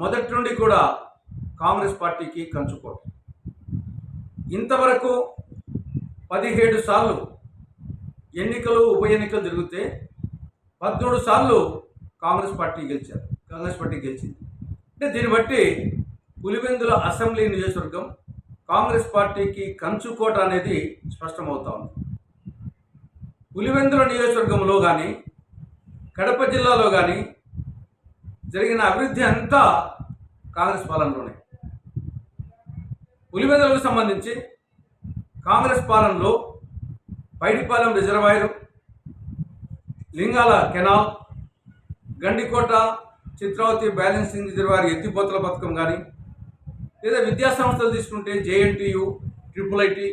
మొదటి నుండి కూడా కాంగ్రెస్ పార్టీకి కంచుకోట ఇంతవరకు పదిహేడు సార్లు ఎన్నికలు ఉప ఎన్నికలు జరిగితే పద్మూడు సార్లు కాంగ్రెస్ పార్టీ గెలిచారు. కాంగ్రెస్ పార్టీ గెలిచింది. అంటే దీన్ని బట్టి పులివెందుల అసెంబ్లీ నియోజకవర్గం కాంగ్రెస్ పార్టీకి కంచుకోట అనేది స్పష్టమవుతా ఉంది. పులివెందుల నియోజకవర్గంలో కానీ కడప జిల్లాలో కానీ జరిగిన అభివృద్ధి అంతా కాంగ్రెస్ పాలనలోనే. పులివెందులకు సంబంధించి కాంగ్రెస్ పాలనలో Paidipalem reservoir Lingala canal Gandikota Chitravathi balancing reservoir ఎత్తిపోతల పథకం కానీ లేదా విద్యా సంస్థలు తీసుకుంటే జేఎన్టీయు ట్రిపుల్ ఐటి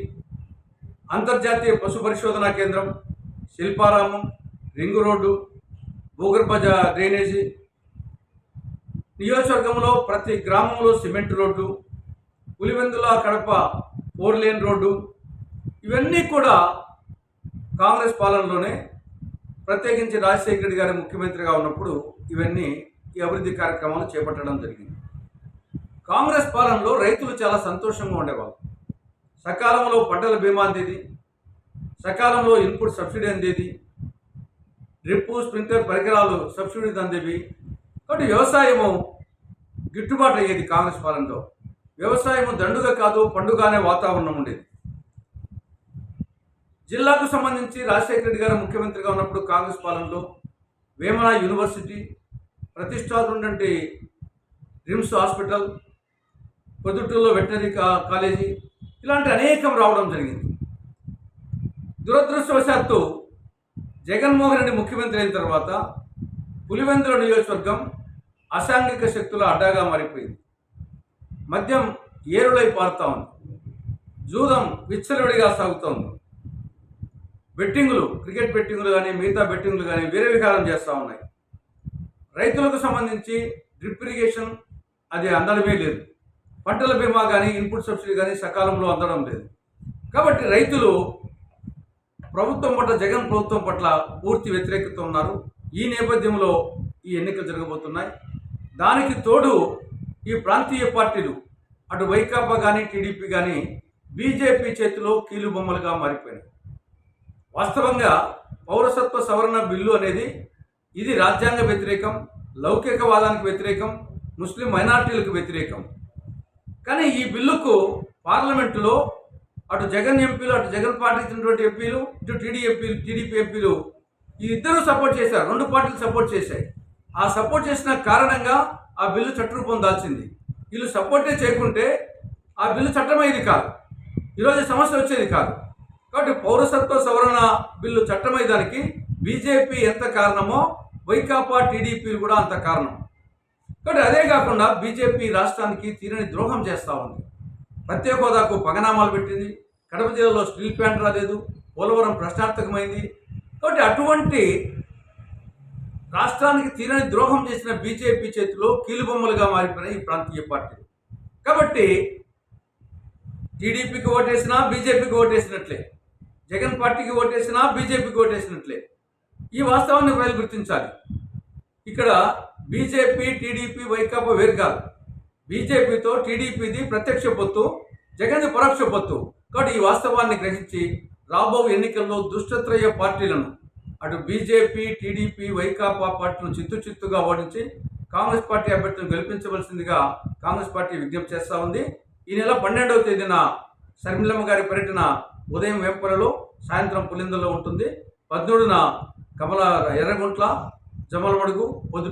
అంతర్జాతీయ పశు పరిశోధనా కేంద్రం శిల్పారామం రింగు రోడ్డు భూగర్భ డ్రైనేజీ నియోజకవర్గంలో ప్రతి గ్రామంలో cement road Pulivendula Kadapa four lane road ఇవన్నీ కూడా కాంగ్రెస్ పాలనలోనే ప్రత్యేకించి రాజశేఖర రెడ్డి గారి ముఖ్యమంత్రిగా ఉన్నప్పుడు ఇవన్నీ ఈ అభివృద్ధి కార్యక్రమాలు చేపట్టడం జరిగింది. కాంగ్రెస్ పాలనలో రైతులు చాలా సంతోషంగా ఉండేవాళ్ళు. సకాలంలో పంటల బీమా అందేది సకాలంలో ఇన్పుట్ సబ్సిడీ అందేది డ్రిప్ స్ప్రింక్లర్ పరికరాలు సబ్సిడీ అందేవి. కాబట్టి వ్యవసాయము గిట్టుబాటు అయ్యేది కాంగ్రెస్ పాలనలో. వ్యవసాయము దండుగ కాదు పండుగ వాతావరణం ఉండేది. జిల్లాకు సంబంధించి రాజశేఖర రెడ్డి గారు ముఖ్యమంత్రిగా ఉన్నప్పుడు కాంగ్రెస్ పాలనలో వేమన యూనివర్సిటీ ప్రతిష్టాత్మటువంటి రిమ్స్ హాస్పిటల్ పొద్దుటూరులో వెటనరీ కా- కాలేజీ ఇలాంటి అనేకం రావడం జరిగింది. దురదృష్టవశాత్తు జగన్మోహన్ రెడ్డి ముఖ్యమంత్రి అయిన తర్వాత పులివెందుల నియోజకవర్గం అసాంఘిక శక్తుల అడ్డాగా మారిపోయింది. మద్యం ఏరులై పారుతా ఉంది. జూదం విచ్చలవిడిగా సాగుతోంది. బెట్టింగులు క్రికెట్ బెట్టింగులు కానీ మిగతా బెట్టింగులు కానీ వేరే వికారం చేస్తూ ఉన్నాయి. రైతులకు సంబంధించి డ్రిప్ ఇరిగేషన్ అది అందడమే లేదు. పంటల బీమా కానీ ఇన్పుట్ సబ్సిడీ కానీ సకాలంలో అందడం లేదు. కాబట్టి రైతులు ప్రభుత్వం పట్ల జగన్ ప్రభుత్వం పట్ల పూర్తి వ్యతిరేకత ఉన్నారు. ఈ నేపథ్యంలో ఈ ఎన్నికలు జరగబోతున్నాయి. దానికి తోడు ఈ ప్రాంతీయ పార్టీలు అటు వైకాపా కానీ టీడీపీ కానీ బీజేపీ చేతిలో కీలుబొమ్మలుగా మారిపోయినాయి. వాస్తవంగా పౌరసత్వ సవరణ బిల్లు అనేది ఇది రాజ్యాంగ వ్యతిరేకం లౌకికవాదానికి వ్యతిరేకం ముస్లిం మైనార్టీలకు వ్యతిరేకం. కానీ ఈ బిల్లుకు పార్లమెంటులో అటు జగన్ ఎంపీలు అటు జగన్ పార్టీ ఎంపీలు ఇటు టీడీ ఎంపీలు టీడీపీ ఎంపీలు ఈ ఇద్దరు సపోర్ట్ చేశారు రెండు పార్టీలు సపోర్ట్ చేశాయి. ఆ సపోర్ట్ చేసిన కారణంగా ఆ బిల్లు చట్టరూపం దాల్చింది. వీళ్ళు సపోర్టే చేయకుంటే ఆ బిల్లు చట్టమైంది కాదు. ఈరోజు సమస్య వచ్చేది కాదు. కాబట్టి పౌరసత్వ సవరణ బిల్లు చట్టమయ్యేదానికి బీజేపీ ఎంత కారణమో వైకాపా టీడీపీలు కూడా అంత కారణం. కాబట్టి అదే కాకుండా బీజేపీ రాష్ట్రానికి తీరని ద్రోహం చేస్తూ ఉంది. ప్రత్యేక హోదాకు పగనామాలు పెట్టింది. కడప జిల్లాలో స్టీల్ ప్లాంట్ రాలేదు. పోలవరం ప్రశ్నార్థకమైంది. కాబట్టి అటువంటి రాష్ట్రానికి తీరని ద్రోహం చేసిన బీజేపీ చేతిలో కీలుబొమ్మలుగా మారిపోయిన ఈ ప్రాంతీయ పార్టీలు కాబట్టి టీడీపీకి ఓటేసినా బీజేపీకి ఓటేసినట్లే. జగన్ పార్టీకి ఓటేసినా బీజేపీకి ఓటేసినట్లే. ఈ వాస్తవాన్ని ప్రజలు గుర్తించాలి. ఇక్కడ బీజేపీ టీడీపీ వైకాపా వేరు కాదు. బీజేపీతో టీడీపీది ప్రత్యక్ష పొత్తు జగన్ పరోక్ష పొత్తు. కాబట్టి ఈ వాస్తవాన్ని గ్రహించి రాబో ఎన్నికల్లో దుష్టత్రయ పార్టీలను అటు బీజేపీ టీడీపీ వైకాపా పార్టీలను చిత్తు చిత్తుగా ఓడించి కాంగ్రెస్ పార్టీ అభ్యర్థులను గెలిపించవలసిందిగా కాంగ్రెస్ పార్టీ విజ్ఞప్తి చేస్తూ ఉంది. ఈ నెల పన్నెండవ తేదీన శర్మిలమ్మ గారి పర్యటన ఉదయం వేంపలలో సాయంత్రం పులిందలో ఉంటుంది. పద్మూడున కమల ఎర్రగుంట్ల జమలమడుగు పొద్దు